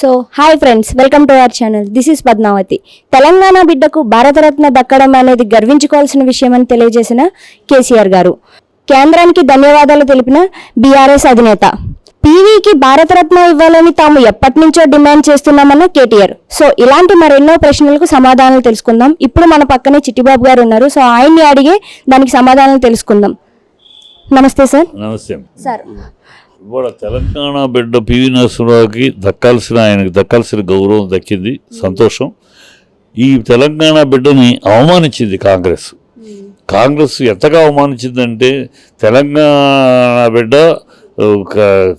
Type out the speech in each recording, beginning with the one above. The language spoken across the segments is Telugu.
So hi friends welcome to our channel. This is Padmavati. Telangana బిడ్డకు భారతరత్న దక్కడం అనేది గర్వించుకోవాల్సిన విషయం అని తెలియజేసిన కేసీఆర్ గారు. కేంద్రానికి ధన్యవాదాలు తెలిపిన బీఆర్ఎస్ అధినేత. పీవీకి భారతరత్న ఇవ్వాలని తాము ఎప్పటి నుంచో డిమాండ్ చేస్తున్నామన్న కేటీఆర్. సో ఇలాంటి మరెన్నో ప్రశ్నలకు సమాధానాలు తెలుసుకుందాం. ఇప్పుడు మన పక్కనే చిట్టిబాబు గారు ఉన్నారు. సో ఆయన్ని అడిగే దానికి సమాధానాలు తెలుసుకుందాం. నమస్తే సార్. నమస్తే. సార్ ఇవాళ తెలంగాణ బిడ్డ పివి నరసింహరావుకి దక్కాల్సిన ఆయనకి దక్కాల్సిన గౌరవం దక్కింది. సంతోషం. ఈ తెలంగాణ బిడ్డని అవమానించింది కాంగ్రెస్. కాంగ్రెస్ ఎంతగా అవమానించిందంటే తెలంగాణ బిడ్డ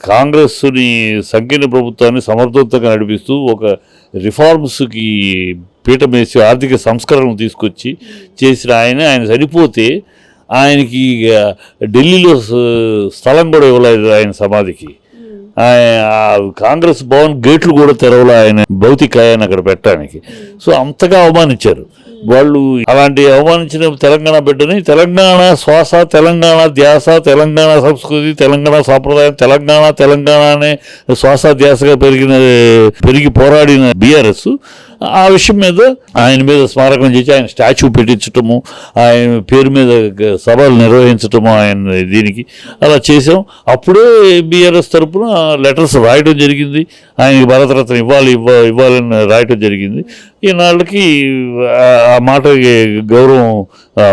కాంగ్రెస్ని సంకీర్ణ ప్రభుత్వాన్ని సమర్థవంతంగా నడిపిస్తూ ఒక రిఫార్మ్స్కి పీఠం వేసి ఆర్థిక సంస్కరణలు తీసుకొచ్చి చేసిన ఆయన. ఆయన చనిపోతే ఆయనకి ఇక ఢిల్లీలో స్థలం కూడా ఇవ్వలేదు ఆయన సమాధికి. కాంగ్రెస్ భవన్ గేట్లు కూడా తెరవలే ఆయన భౌతికాయాన్ని అక్కడ పెట్టడానికి. సో అంతగా అవమానించారు. వాళ్ళు అలాంటి అవమానించిన తెలంగాణ బిడ్డని తెలంగాణ శ్వాస తెలంగాణ ధ్యాస తెలంగాణ సంస్కృతి తెలంగాణ సాంప్రదాయం తెలంగాణ తెలంగాణ అనే శ్వాస ధ్యాసగా పెరిగిన పెరిగి పోరాడిన బీఆర్ఎస్ ఆ విషయం మీద ఆయన మీద స్మారకం చేసి ఆయన స్టాచ్యూ పెట్టించటము ఆయన పేరు మీద సభలు నిర్వహించటము ఆయన దీనికి అలా చేసాం అప్పుడే బీఆర్ఎస్ తరపున లెటర్స్ రాయడం జరిగింది. ఆయనకి భారతరత్న ఇవ్వాలి ఇవ్వ ఇవ్వాలని రాయటం జరిగింది. ఈనాళ్ళకి ఆ- ఆ మాటకి గౌరవం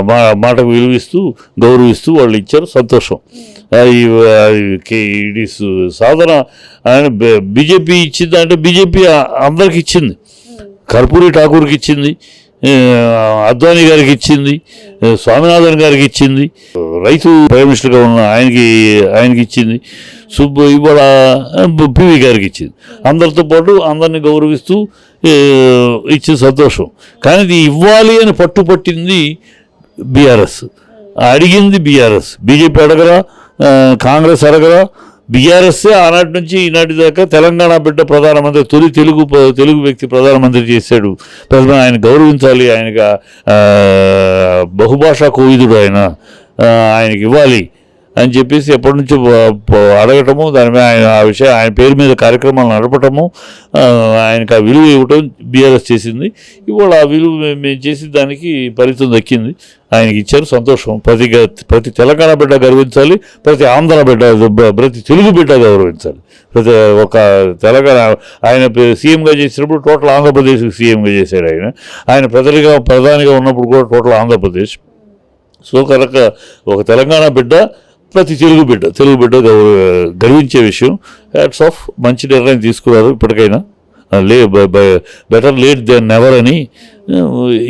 మా- మాటకు విలువిస్తూ గౌరవిస్తూ వాళ్ళు ఇచ్చారు. సంతోషం. ఇట్ ఈస్ సాధన ఆయన బీజేపీ ఇచ్చింది అంటే బీజేపీ అందరికి ఇచ్చింది. కర్పూరి ఠాకూర్కి ఇచ్చింది అద్వానీ గారికి ఇచ్చింది స్వామినాథన్ గారికి ఇచ్చింది. రైతు ప్రైమ్ మినిస్టర్గా ఉన్న ఆయనకి ఆయనకి ఇచ్చింది. సుబ్బు ఇవాళ పివి గారికి ఇచ్చింది. అందరితో పాటు అందరిని గౌరవిస్తూ ఇచ్చిన సంతోషం. కానీ ఇది ఇవ్వాలి అని పట్టుపట్టింది బీఆర్ఎస్. అడిగింది బీఆర్ఎస్. బీజేపీ అడగరా కాంగ్రెస్ అడగరా బీఆర్ఎస్ ఆనాటి నుంచి ఈనాటి దాకా తెలంగాణ బిడ్డ ప్రధానమంత్రి తొలి తెలుగు తెలుగు వ్యక్తి ప్రధానమంత్రి చేశాడు. ప్రజలు ఆయన గౌరవించాలి ఆయనగా బహుభాషా కోవిదుడు ఆయన ఆయనకి ఇవ్వాలి. అని చెప్పేసి ఎప్పటి నుంచి అడగటము దాని మీద ఆయన ఆ విషయం ఆయన పేరు మీద కార్యక్రమాలు నడపటము ఆయనకు ఆ విలువ ఇవ్వటం బీఆర్ఎస్ చేసింది. ఇవాళ ఆ విలువ మేము చేసి దానికి ఫలితం దక్కింది. ఆయనకి ఇచ్చారు సంతోషం. ప్రతి ప్రతి తెలంగాణ బిడ్డ గర్వించాలి ప్రతి ఆంధ్ర బిడ్డ ప్రతి తెలుగు బిడ్డ గౌరవించాలి. ప్రతి ఒక తెలంగాణ ఆయన సీఎంగా చేసినప్పుడు టోటల్ ఆంధ్రప్రదేశ్ సీఎంగా చేశాడు ఆయన. ఆయన ప్రజలుగా ప్రధానిగా ఉన్నప్పుడు కూడా టోటల్ ఆంధ్రప్రదేశ్. సో కనుక ఒక తెలంగాణ బిడ్డ ప్రతి తెలుగు బిడ్డ తెలుగు బిడ్డ గర్వించే విషయం హ్యాట్స్ ఆఫ్ మంచి నిర్ణయం తీసుకున్నారు ఇప్పటికైనా. లే బెటర్ లేట్ దెన్ నెవర్ అని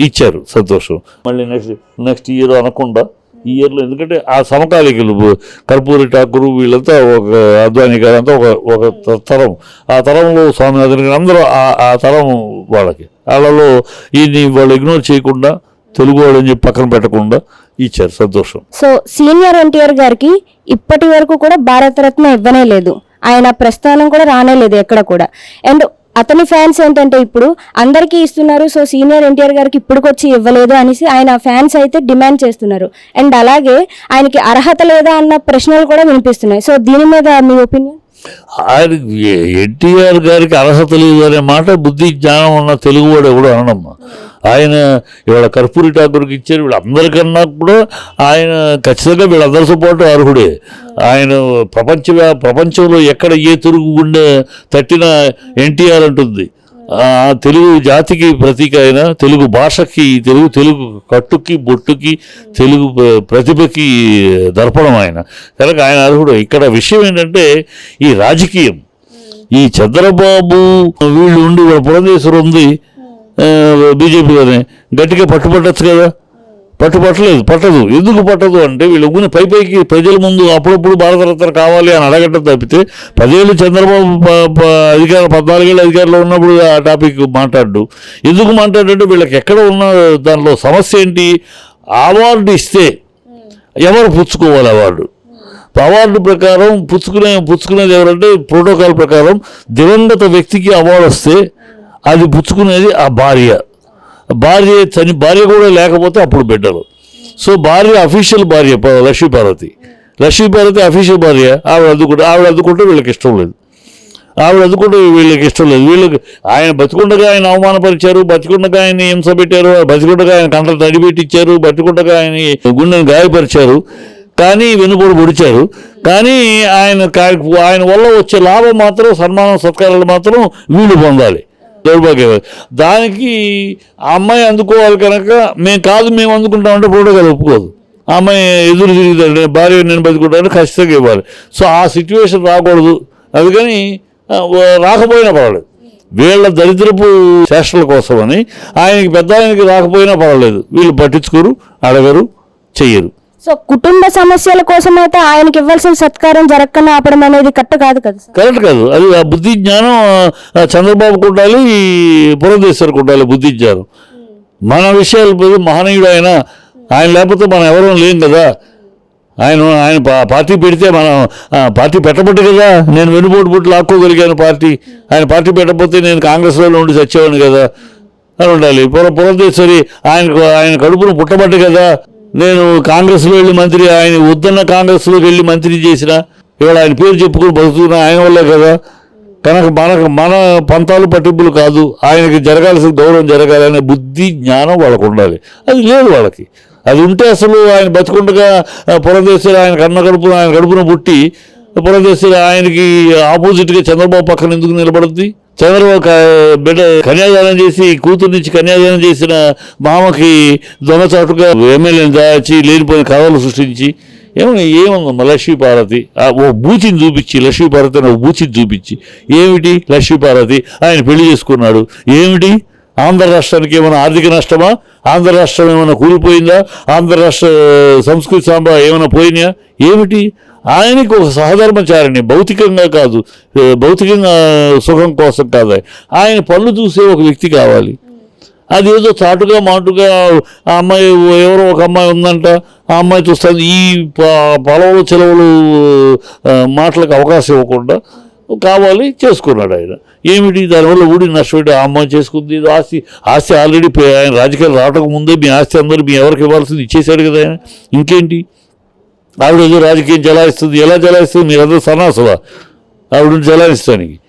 ఇచ్చారు సంతోషం. మళ్ళీ నెక్స్ట్ నెక్స్ట్ ఇయర్ అనకుండా ఈ ఇయర్లో ఎందుకంటే ఆ సమకాలికలు కర్పూరి ఠాకూర్ వీళ్ళంతా ఒక అద్వాని గారు అంతా ఒక ఒక త- తరం. ఆ తరంలో స్వామినాథన్ గారు అందరూ ఆ- ఆ తరం వాళ్ళకి. వాళ్ళలో ఈ వాళ్ళు ఇగ్నోర్ చేయకుండా తెలుగు వాళ్ళని చెప్పి పక్కన పెట్టకుండా ఇచ్చారు. సంతోషం. సో సీనియర్ ఎన్టీఆర్ గారికి ఇప్పటి వరకు కూడా భారతరత్న ఇవ్వనే లేదు. ఆయన ప్రస్థానం కూడా రానే లేదు ఎక్కడ కూడా. అండ్ అతని ఫ్యాన్స్ ఏంటంటే ఇప్పుడు అందరికీ ఇస్తున్నారు. సో సీనియర్ ఎన్టీఆర్ గారికి ఇప్పటికొచ్చి ఇవ్వలేదు అనేసి ఆయన ఫ్యాన్స్ అయితే డిమాండ్ చేస్తున్నారు. అండ్ అలాగే ఆయనకి అర్హత లేదా అన్న ప్రశ్నలు కూడా వినిపిస్తున్నాయి. సో దీని మీద మీ ఒపీనియన్? ఆయన ఎన్టీఆర్ గారికి అర్హత లేదు అనే మాట బుద్ధి జ్ఞానం ఉన్న తెలుగువాడు ఎవడో అనమ్మా ఆయన ఇవాళ కర్పూరి ఠాకూర్కి ఇచ్చారు వీళ్ళందరికన్నా కూడా ఆయన ఖచ్చితంగా వీళ్ళందరి పాటు అర్హుడే. ఆయన ప్రపంచ ప్రపంచంలో ఎక్కడ ఏ తెలుగు గుండె తట్టిన ఎన్టీఆర్ అంటుంది. తెలుగు జాతికి ప్రతీక అయిన తెలుగు భాషకి తెలుగు తెలుగు కట్టుకి బొట్టుకి తెలుగు ప్ర- ప్రతిభకి దర్పణం ఆయన. కనుక ఆయన అర్హుడు. ఇక్కడ విషయం ఏంటంటే ఈ రాజకీయం. ఈ చంద్రబాబు వీళ్ళు ఉండి పురంధేశ్వరం ఉంది బీజేపీలోనే. గట్టిగా పట్టుపట్టచ్చు కదా? పట్టుపట్టలేదు పట్టదు. ఎందుకు పట్టదు అంటే వీళ్ళు ఊని పై పైకి ప్రజల ముందు అప్పుడప్పుడు భారతరత్న కావాలి అని అడగటం తప్పితే పదేళ్ళు చంద్రబాబు అధికార పద్నాలుగేళ్ళు అధికారంలో ఉన్నప్పుడు ఆ టాపిక్ మాట్లాడు ఎందుకు మాట్లాడంటే వీళ్ళకి ఎక్కడ ఉన్న దానిలో సమస్య ఏంటి? అవార్డు ఇస్తే ఎవరు పుచ్చుకోవాలి అవార్డు? అవార్డు ప్రకారం పుచ్చుకునే పుచ్చుకునేది ఎవరంటే ప్రోటోకాల్ ప్రకారం దివంగత వ్యక్తికి అవార్డు వస్తే అది పుచ్చుకునేది ఆ భార్య. భార్య చని భార్య కూడా లేకపోతే అప్పుడు బిడ్డలు. సో భార్య అఫీషియల్ భార్య ప- లక్ష్మీపార్వతి పార్వతి. అఫీషియల్ భార్య. ఆవిడ అందుకుంటే ఆవిడ అందుకుంటే వీళ్ళకి ఇష్టం లేదు. ఆవిడ అందుకుంటే వీళ్ళకి ఇష్టం లేదు. వీళ్ళకి ఆయన బతికుండగా ఆయన అవమానపరిచారు బతికుండగా ఆయన హింస పెట్టారు బతికుండగా ఆయన కంటలు తడిపెట్టించారు బతికుండగా ఆయన గుండెను గాయపరిచారు. కానీ వెనుపోడు పొడిచారు. కానీ ఆయన ఆయన వల్ల వచ్చే లాభం మాత్రం సన్మానం సత్కారాలు మాత్రం వీళ్ళు పొందాలి. దౌర్భాగ్యం దానికి ఆ అమ్మాయి అందుకోవాలి కనుక మేము కాదు మేము అందుకుంటామంటే ప్రోటోకాల్ ఒప్పుకోదు. ఆ అమ్మాయి ఎదురు తిరుగుతాడు భార్య నేను బతుకుంటాను ఖచ్చితంగా ఇవ్వాలి. సో ఆ సిచ్యువేషన్ రాకూడదు. అందుకని రాకపోయినా పర్వాలేదు. వీళ్ళ దరిద్రపు చేష్టల కోసమని ఆయనకి పెద్ద ఆయనకి రాకపోయినా పర్వాలేదు. వీళ్ళు పట్టించుకోరు అడగరు చెయ్యరు. సో కుటుంబ సమస్యల కోసం అయితే ఆయనకి ఇవ్వాల్సిన సత్కారం జరగకుండా ఆపడం అనేది కట్ట కాదు కదా కరెక్ట్ కాదు. అది ఆ బుద్ధి జ్ఞానం చంద్రబాబు ఉండాలి పురంధేశ్వరికి ఉండాలి బుద్ధి జ్ఞానం. మన విషయాలు మహనీయుడు ఆయన ఆయన లేకపోతే మనం ఎవరూ లేం కదా. ఆయన ఆయన పా- పార్టీ పెడితే మనం పార్టీ పెట్టబట్టి కదా. నేను వెనుబోటు బుట్టు లాక్కోగలిగాను పార్టీ. ఆయన పార్టీ పెట్టకపోతే నేను కాంగ్రెస్లో ఉండి చచ్చేవాడిని కదా. అని ఉండాలి. పుర పురంధేశ్వరి ఆయనకు ఆయన కడుపును పుట్టబట్టి కదా. నేను కాంగ్రెస్లో వెళ్ళి మంత్రి ఆయన వద్దన్న కాంగ్రెస్లోకి వెళ్ళి మంత్రి చేసిన ఇవాళ ఆయన పేరు చెప్పుకుని బతుకుతున్న ఆయన వల్లే కదా. కనుక మనకు మన పంతాలు పట్టింపులు కాదు. ఆయనకి జరగాల్సిన గౌరవం జరగాలనే బుద్ధి జ్ఞానం వాళ్ళకు ఉండాలి. అది లేదు వాళ్ళకి. అది ఉంటే అసలు ఆయన బతుకుండగా ఆ, పురంధేశ్వరి ఆయన కన్న కడుపున ఆయన కడుపున పుట్టి పురంధేశ్వరి ఆయనకి ఆపోజిట్గా చంద్రబాబు పక్కన ఎందుకు నిలబడుద్ది? చంద్రబాబు బిడ్డ కన్యాదానం చేసి కూతురు నుంచి కన్యాదానం చేసిన మామకి దొంగచాటుగా ఎమ్మెల్యేని దాచి లేనిపోయిన కథలు సృష్టించి ఏమో ఏమన్నా లక్ష్మీపార్వతి ఆ ఓ బూచిని చూపించి లక్ష్మీపార్వతి అని ఓ బూచిని చూపించి ఏమిటి లక్ష్మీపార్వతి ఆయన పెళ్ళి చేసుకున్నాడు. ఏమిటి? ఆంధ్ర రాష్ట్రానికి ఏమైనా ఆర్థిక నష్టమా? ఆంధ్ర రాష్ట్రం ఏమైనా కూలిపోయిందా? ఆంధ్ర రాష్ట్ర సంస్కృతి సాంబ ఏమైనా పోయినాయా ఏమిటి? ఆయనకి ఒక సహధర్మచారిణి భౌతికంగా కాదు భౌతికంగా సుఖం కోసం కాదు. ఆయన పనులు చూసే ఒక వ్యక్తి కావాలి. అది ఏదో చాటుగా మాటుగా ఆ అమ్మాయి ఎవరో ఒక అమ్మాయి ఉందంట ఆ అమ్మాయి చూస్తుంది ఈ ప- పొలవులు చెలవులు మాటలకు అవకాశం ఇవ్వకుండా కావాలి చేసుకున్నాడు ఆయన. ఏమిటి? దానివల్ల ఊడి నష్టపెట్టి ఆ అమ్మాయి చేసుకుంది ఆస్తి. ఆస్తి ఆల్రెడీ ఆయన రాజకీయాలు రావటం ముందే మీ ఆస్తి అందరూ మీ ఎవరికి ఇవ్వాల్సింది ఇచ్చేశాడు కదా ఆయన. ఇంకేంటి? ఆవిడ ఏదో రాజకీయం జలాయిస్తుంది. ఎలా జలాయిస్తుంది? మీరందరూ సన్నాసులా. ఆవిడ జలాయిస్తానికి.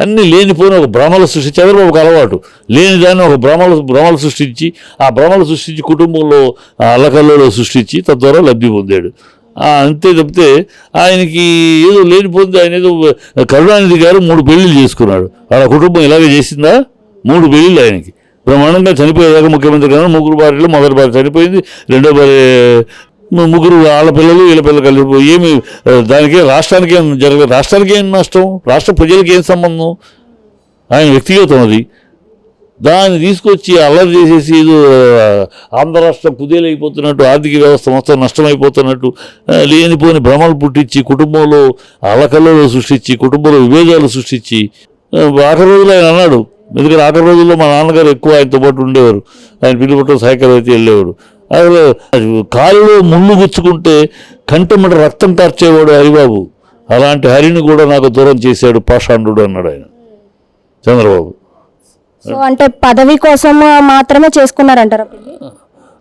అన్నీ లేనిపోయిన ఒక భ్రమలు సృష్టి ఒక అలవాటు. లేని దాన్ని ఒక భ్రమలు భ్రమలు సృష్టించి ఆ భ్రమలు సృష్టించి కుటుంబంలో అల్లకల్లో సృష్టించి తద్వారా లబ్ధి పొందాడు. అంతే తప్పితే ఆయనకి ఏదో లేనిపోతే ఆయన ఏదో కరుణానిధి గారు మూడు పెళ్ళిళ్ళు చేసుకున్నాడు. వాళ్ళ కుటుంబం ఇలాగే చేసిందా? మూడు పెళ్ళిళ్ళు ఆయనకి. బ్రహ్మాండంగా చనిపోయేదాకా ముఖ్యమంత్రి గారు ముగ్గురు భార్యలు మొదటి భార్య చనిపోయింది రెండో భార్య ముగ్గురు వాళ్ళ పిల్లలు వీళ్ళ పిల్లలు కలిపి ఏమి దానికి రాష్ట్రానికి ఏం జరగదు రాష్ట్రానికి ఏం నష్టం? రాష్ట్ర ప్రజలకి ఏం సంబంధం? ఆయన వ్యక్తిగతం అది. దాన్ని తీసుకొచ్చి అల్లరి చేసేసి ఏదో ఆంధ్ర రాష్ట్రం కుదేలైపోతున్నట్టు ఆర్థిక వ్యవస్థ మొత్తం నష్టమైపోతున్నట్టు లేనిపోని భ్రమలు పుట్టించి కుటుంబంలో అలకల్లో సృష్టించి కుటుంబంలో విభేదాలు సృష్టించి ఆఖరి రోజులు ఆయన అన్నాడు. ఎందుకంటే ఆఖరి రోజుల్లో మా నాన్నగారు ఎక్కువ ఆయనతో పాటు ఉండేవారు. ఆయన పిలుపుతో సైకిల్ అయితే వెళ్ళేవాడు. అసలు కాలులో ముళ్ళు గుచ్చుకుంటే కంటెమ్మట రక్తం కార్చేవాడు హరిబాబు. అలాంటి హరిని కూడా నాకు దూరం చేశాడు పాషాండు అన్నాడు ఆయన. చంద్రబాబు. సో అంటే పదవి కోసం మాత్రమే చేసుకున్నారంటారా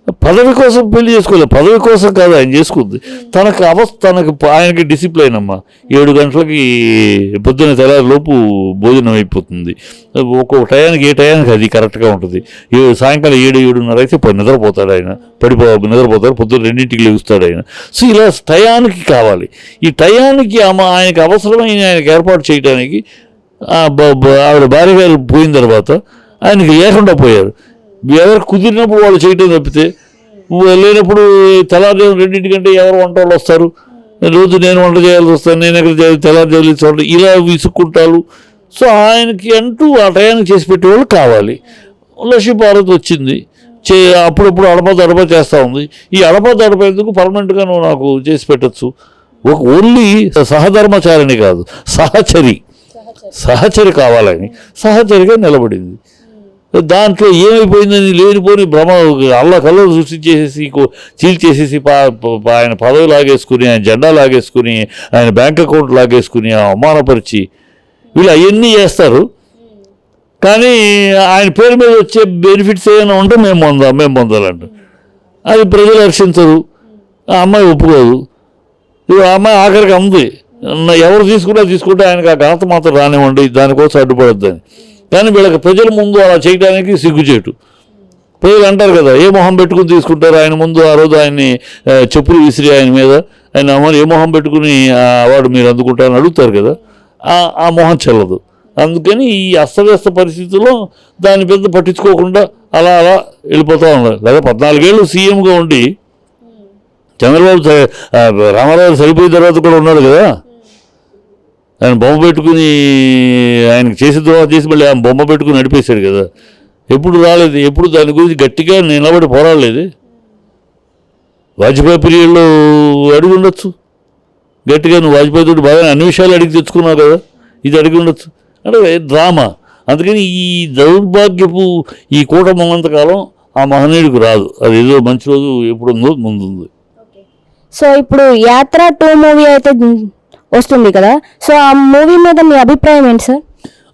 పదవి కోసం పెళ్ళి చేసుకోలేదు. పదవి కోసం కాదు ఆయన చేసుకుంది. తనకు అవస్థ తనకు ఆయనకి డిసిప్లైన్ అమ్మా. ఏడు గంటలకి పొద్దున్న తెల్లారిలోపు భోజనం అయిపోతుంది. ఒక్కొక్క టయానికి ఏ టయానికి అది కరెక్ట్గా ఉంటుంది. సాయంకాలం ఏడు ఏడున్నర అయితే ప- నిద్రపోతాడు ఆయన. పడిపో నిద్రపోతాడు. పొద్దున్న రెండింటికి లేస్తాడు ఆయన. సో ఇలా టయానికి కావాలి. ఈ టయానికి ఆయనకి అవసరమైన ఆయనకి ఏర్పాటు చేయడానికి ఆవిడ భార్య గారు పోయిన తర్వాత ఆయనకి లేకుండా పోయారు. ఎవరు కుదిరినప్పుడు వాళ్ళు చేయటం తప్పితే లేనప్పుడు తెల్లారు రెండింటికంటే ఎవరు వంట వాళ్ళు వస్తారు? రోజు నేను వంట చేయాల్సి వస్తాను నేను ఎక్కడ చేయాలి తెల్లారు చేయాల్సి ఇలా విసుక్కుంటారు. సో ఆయనకి అంటూ ఆ టయానికి చేసి పెట్టేవాళ్ళు కావాలి. లక్ష్మీ వచ్చింది. చే అప్పుడప్పుడు అడప దడప చేస్తూ ఉంది. ఈ అడప దడప ఎందుకు పర్మనెంట్గా నువ్వు నాకు చేసి పెట్టచ్చు? ఒక ఓన్లీ సహధర్మచారిణి కాదు సహచరి. సహచరి కావాలని సహచరిగా నిలబడింది. దాంట్లో ఏమైపోయిందని లేనిపోని భ్రమ అల్ల కళ్ళు సృష్టించేసేసి చీల్చేసేసి పా ఆయన పదవి లాగేసుకుని ఆయన జెండా లాగేసుకుని ఆయన బ్యాంక్ అకౌంట్ లాగేసుకుని అవమానపరిచి వీళ్ళు అవన్నీ చేస్తారు. కానీ ఆయన పేరు మీద వచ్చే బెనిఫిట్స్ ఏమైనా ఉంటే మేము పొందాం మేము పొందాలంట అది ప్రజలు హర్షించరు. ఆ అమ్మాయి ఒప్పుకోదు. ఆ అమ్మాయి ఆఖరికి అమ్ముది. ఎవరు తీసుకున్నా తీసుకుంటే ఆయనకు ఆ ఘనత మాత్రం రానివ్వండి దానికోసం అడ్డుపడద్దని కానీ వీళ్ళకి ప్రజల ముందు అలా చేయడానికి సిగ్గుచేటు. ప్రజలు అంటారు కదా ఏ మొహం పెట్టుకుని తీసుకుంటారు? ఆయన ముందు ఆ రోజు ఆయన్ని చెప్పులు విసిరి ఆయన మీద. ఆయన అమ్మని ఏ మొహం పెట్టుకుని ఆ అవార్డు మీరు అందుకుంటారని అడుగుతారు కదా ఆ- మొహం చెల్లదు. అందుకని ఈ అస్తవ్యస్త పరిస్థితుల్లో దాని పెద్ద పట్టించుకోకుండా అలా అలా వెళ్ళిపోతూ ఉన్నారు. లేదా పద్నాలుగేళ్ళు సీఎంగా ఉండి చంద్రబాబు రామారావు సరిపోయిన తర్వాత కూడా ఉన్నాడు కదా. ఆయన బొమ్మ పెట్టుకుని ఆయనకి చేసిన తర్వాత చేసి మళ్ళీ ఆయన బొమ్మ పెట్టుకుని నడిపేశాడు కదా. ఎప్పుడు రాలేదు ఎప్పుడు దాని గురించి గట్టిగా నిలబడి పోరాడలేదు. వాజ్పేయి పీరియడ్లో అడిగి ఉండొచ్చు. గట్టిగా నువ్వు వాజ్పేయి తోటి బాగా అన్ని విషయాలు అడిగి తెచ్చుకున్నావు కదా ఇది అడిగి ఉండొచ్చు. అంటే డ్రామా. అందుకని ఈ దౌర్భాగ్యపు ఈ కూటమి ఆ మహనీయుడికి రాదు. అది ఏదో మంచి రోజు ఎప్పుడు ఉందో. ముందుంది సో ఇప్పుడు యాత్ర టూ మూవీ అయితే వస్తుంది కదా. సో ఆ మూవీ మీద మీ అభిప్రాయం ఏంటి సార్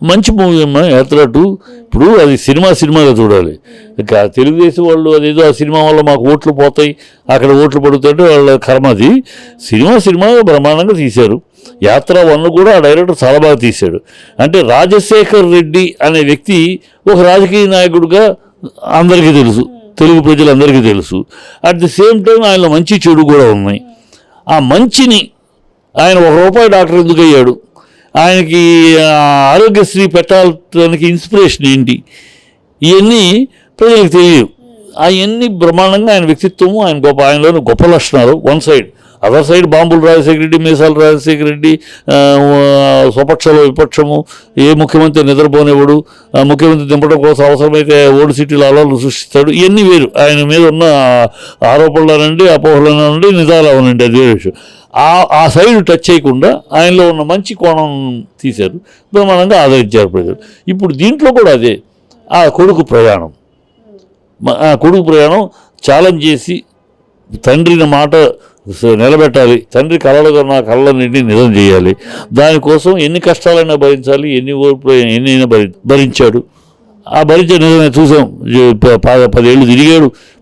మంచి మూవీ అమ్మా యాత్ర టూ. ఇప్పుడు అది సినిమా సినిమాగా చూడాలి. ఇక తెలుగుదేశం వాళ్ళు అదేదో ఆ సినిమా వల్ల మాకు ఓట్లు పోతాయి అక్కడ ఓట్లు పడుతుంటే వాళ్ళ కర్మ అది. సినిమా సినిమాగా బ్రహ్మాండంగా తీశారు. యాత్ర వన్ కూడా ఆ డైరెక్టర్ చాలా బాగా తీశాడు. అంటే రాజశేఖర్ రెడ్డి అనే వ్యక్తి ఒక రాజకీయ నాయకుడిగా అందరికీ తెలుసు. తెలుగు ప్రజలందరికీ తెలుసు. అట్ ది సేమ్ టైం ఆయన మంచి చెడు కూడా ఉన్నాయి. ఆ మంచిని ఆయన ఒక రూపాయి డాక్టర్ ఎందుకు అయ్యాడు ఆయనకి ఆరోగ్యశ్రీ పెట్టాలనికి ఇన్స్పిరేషన్ ఏంటి? ఇవన్నీ ప్రజలకు తెలియవు అవన్నీ బ్రహ్మాండంగా ఆయన వ్యక్తిత్వము ఆయన గొప్ప ఆయనలోని గొప్ప లక్షణాలు వన్ సైడ్. అదర్ సైడ్ బాంబులు రాజశేఖర రెడ్డి మీసాలు రాజశేఖర రెడ్డి స్వపక్షలో విపక్షము ఏ ముఖ్యమంత్రి నిద్రపోనివ్వడు ముఖ్యమంత్రి దింపడం కోసం అవసరమైతే ఓడి సిటీలు అలవాళ్ళు సృష్టిస్తాడు. ఇవన్నీ వేరు. ఆయన మీద ఉన్న ఆరోపణలనండి అపోహలనండి నిజాలు అవనండి అది వేరే విషయం. ఆ ఆ సైడ్ టచ్ చేయకుండా ఆయనలో ఉన్న మంచి కోణం తీశారు. బ్రహ్మాండంగా ఆదరించారు ప్రజలు. ఇప్పుడు దీంట్లో కూడా అదే. ఆ కొడుకు ప్రయాణం. ఆ కొడుకు ప్రయాణం ఛాలెంజ్ చేసి తండ్రిని మాట నిలబెట్టాలి. తండ్రి కళలు కన్నా కళ్ళన్నింటినీ నిజం చేయాలి. దానికోసం ఎన్ని కష్టాలైనా భరించాలి ఎన్ని ఓర్పులు ఎన్ని అయినా భరి భరించాడు. ఆ భరించే నిజమే చూసాం. ప- పదేళ్ళు తిరిగాడు.